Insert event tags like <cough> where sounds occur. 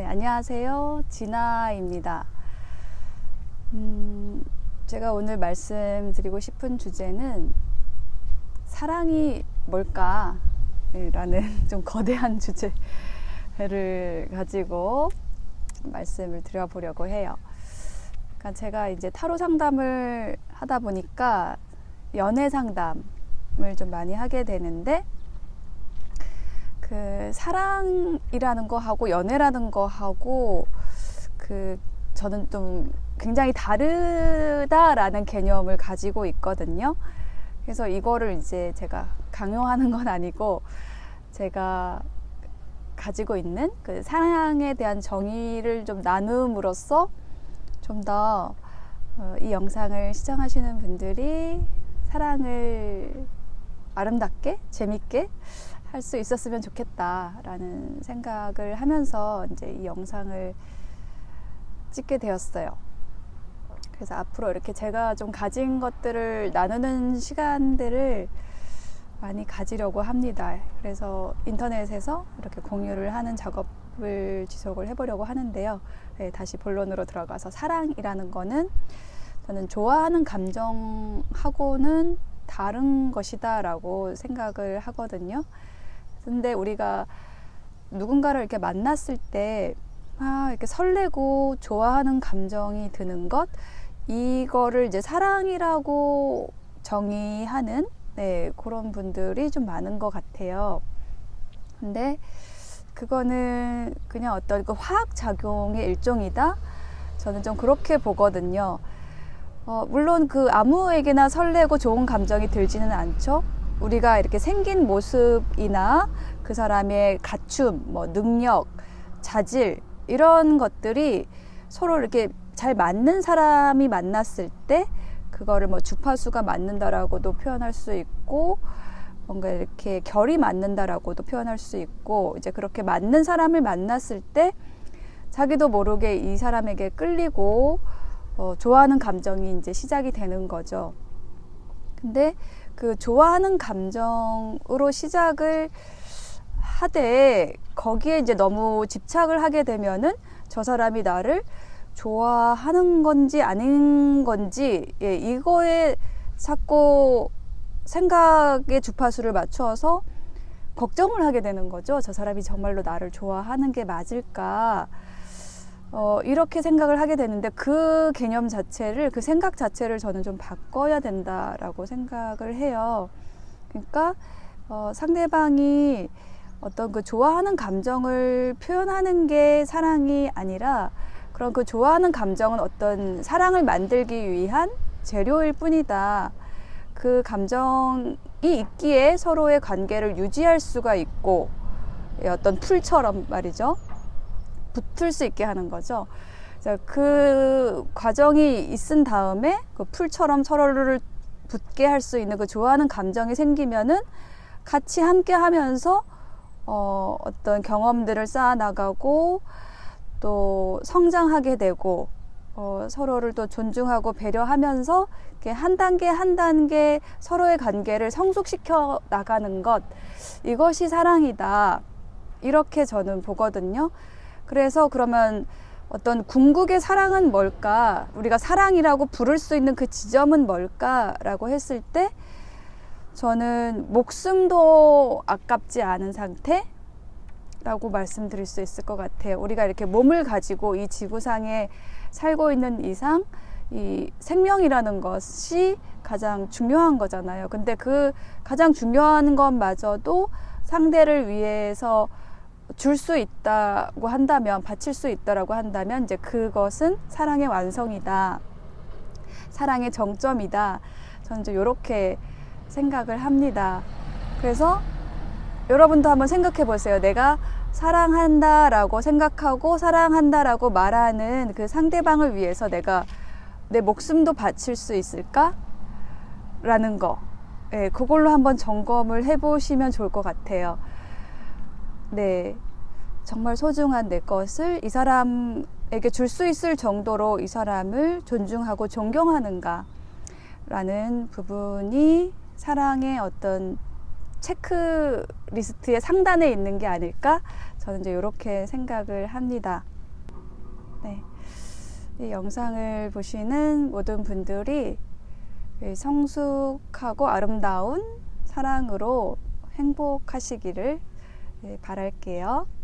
네, 안녕하세요. 진아입니다. 음, 제가 오늘 말씀드리고 싶은 주제는 사랑이 뭘까? 라는 <laughs> 좀 거대한 주제를 가지고 말씀을 드려보려고 해요. 그러니까 제가 이제 타로 상담을 하다 보니까 연애 상담을 좀 많이 하게 되는데 그 사랑이라는 거 하고 연애라는 거 하고 그 저는 좀 굉장히 다르다라는 개념을 가지고 있거든요. 그래서 이거를 이제 제가 강요하는 건 아니고 제가 가지고 있는 그 사랑에 대한 정의를 좀 나눔으로써 좀 더 이 영상을 시청하시는 분들이 사랑을 아름답게 재밌게 할 수 있었으면 좋겠다라는 생각을 하면서 이제 이 영상을 찍게 되었어요. 그래서 앞으로 이렇게 제가 좀 가진 것들을 나누는 시간들을 많이 가지려고 합니다. 그래서 인터넷에서 이렇게 공유를 하는 작업을 지속을 해보려고 하는데요. 네, 다시 본론으로 들어가서 사랑이라는 거는 저는 좋아하는 감정하고는 다른 것이다라고 생각을 하거든요. 근데 우리가 누군가를 이렇게 만났을 때, 아, 이렇게 설레고 좋아하는 감정이 드는 것, 이거를 이제 사랑이라고 정의하는, 네, 그런 분들이 좀 많은 것 같아요. 근데 그거는 그냥 어떤 그 화학작용의 일종이다? 저는 좀 그렇게 보거든요. 어, 물론 그 아무에게나 설레고 좋은 감정이 들지는 않죠. 우리가 이렇게 생긴 모습이나 그 사람의 갖춤, 뭐 능력, 자질 이런 것들이 서로 이렇게 잘 맞는 사람이 만났을 때 그거를 뭐 주파수가 맞는다라고도 표현할 수 있고 뭔가 이렇게 결이 맞는다라고도 표현할 수 있고 이제 그렇게 맞는 사람을 만났을 때 자기도 모르게 이 사람에게 끌리고 어, 좋아하는 감정이 이제 시작이 되는 거죠. 근데 그 좋아하는 감정으로 시작을 하되 거기에 이제 너무 집착을 하게 되면은 저 사람이 나를 좋아하는 건지 아닌 건지 예, 이거에 자꾸 생각의 주파수를 맞춰서 걱정을 하게 되는 거죠. 저 사람이 정말로 나를 좋아하는 게 맞을까? 어, 이렇게 생각을 하게 되는데 그 개념 자체를, 그 생각 자체를 저는 좀 바꿔야 된다라고 생각을 해요. 그러니까, 어, 상대방이 어떤 그 좋아하는 감정을 표현하는 게 사랑이 아니라 그런 그 좋아하는 감정은 어떤 사랑을 만들기 위한 재료일 뿐이다. 그 감정이 있기에 서로의 관계를 유지할 수가 있고 어떤 풀처럼 말이죠. 붙을 수 있게 하는 거죠. 그 과정이 있은 다음에 그 풀처럼 서로를 붙게 할 수 있는 그 좋아하는 감정이 생기면은 같이 함께 하면서 어, 어떤 경험들을 쌓아 나가고 또 성장하게 되고 어, 서로를 또 존중하고 배려하면서 이렇게 한 단계 한 단계 서로의 관계를 성숙시켜 나가는 것 이것이 사랑이다 이렇게 저는 보거든요. 그래서 그러면 어떤 궁극의 사랑은 뭘까? 우리가 사랑이라고 부를 수 있는 그 지점은 뭘까라고 했을 때 저는 목숨도 아깝지 않은 상태 라고 말씀드릴 수 있을 것 같아요. 우리가 이렇게 몸을 가지고 이 지구상에 살고 있는 이상 이 생명이라는 것이 가장 중요한 거잖아요. 근데 그 가장 중요한 것마저도 상대를 위해서 줄 수 있다고 한다면, 바칠 수 있다라고 한다면, 이제 그것은 사랑의 완성이다. 사랑의 정점이다. 저는 이제 이렇게 생각을 합니다. 그래서 여러분도 한번 생각해 보세요. 내가 사랑한다라고 생각하고 사랑한다라고 말하는 그 상대방을 위해서 내가 내 목숨도 바칠 수 있을까? 라는 거. 예, 그걸로 한번 점검을 해 보시면 좋을 것 같아요. 네. 정말 소중한 내 것을 이 사람에게 줄 수 있을 정도로 이 사람을 존중하고 존경하는가라는 부분이 사랑의 어떤 체크 리스트의 상단에 있는 게 아닐까? 저는 이제 이렇게 생각을 합니다. 네. 이 영상을 보시는 모든 분들이 성숙하고 아름다운 사랑으로 행복하시기를 예, 바랄게요.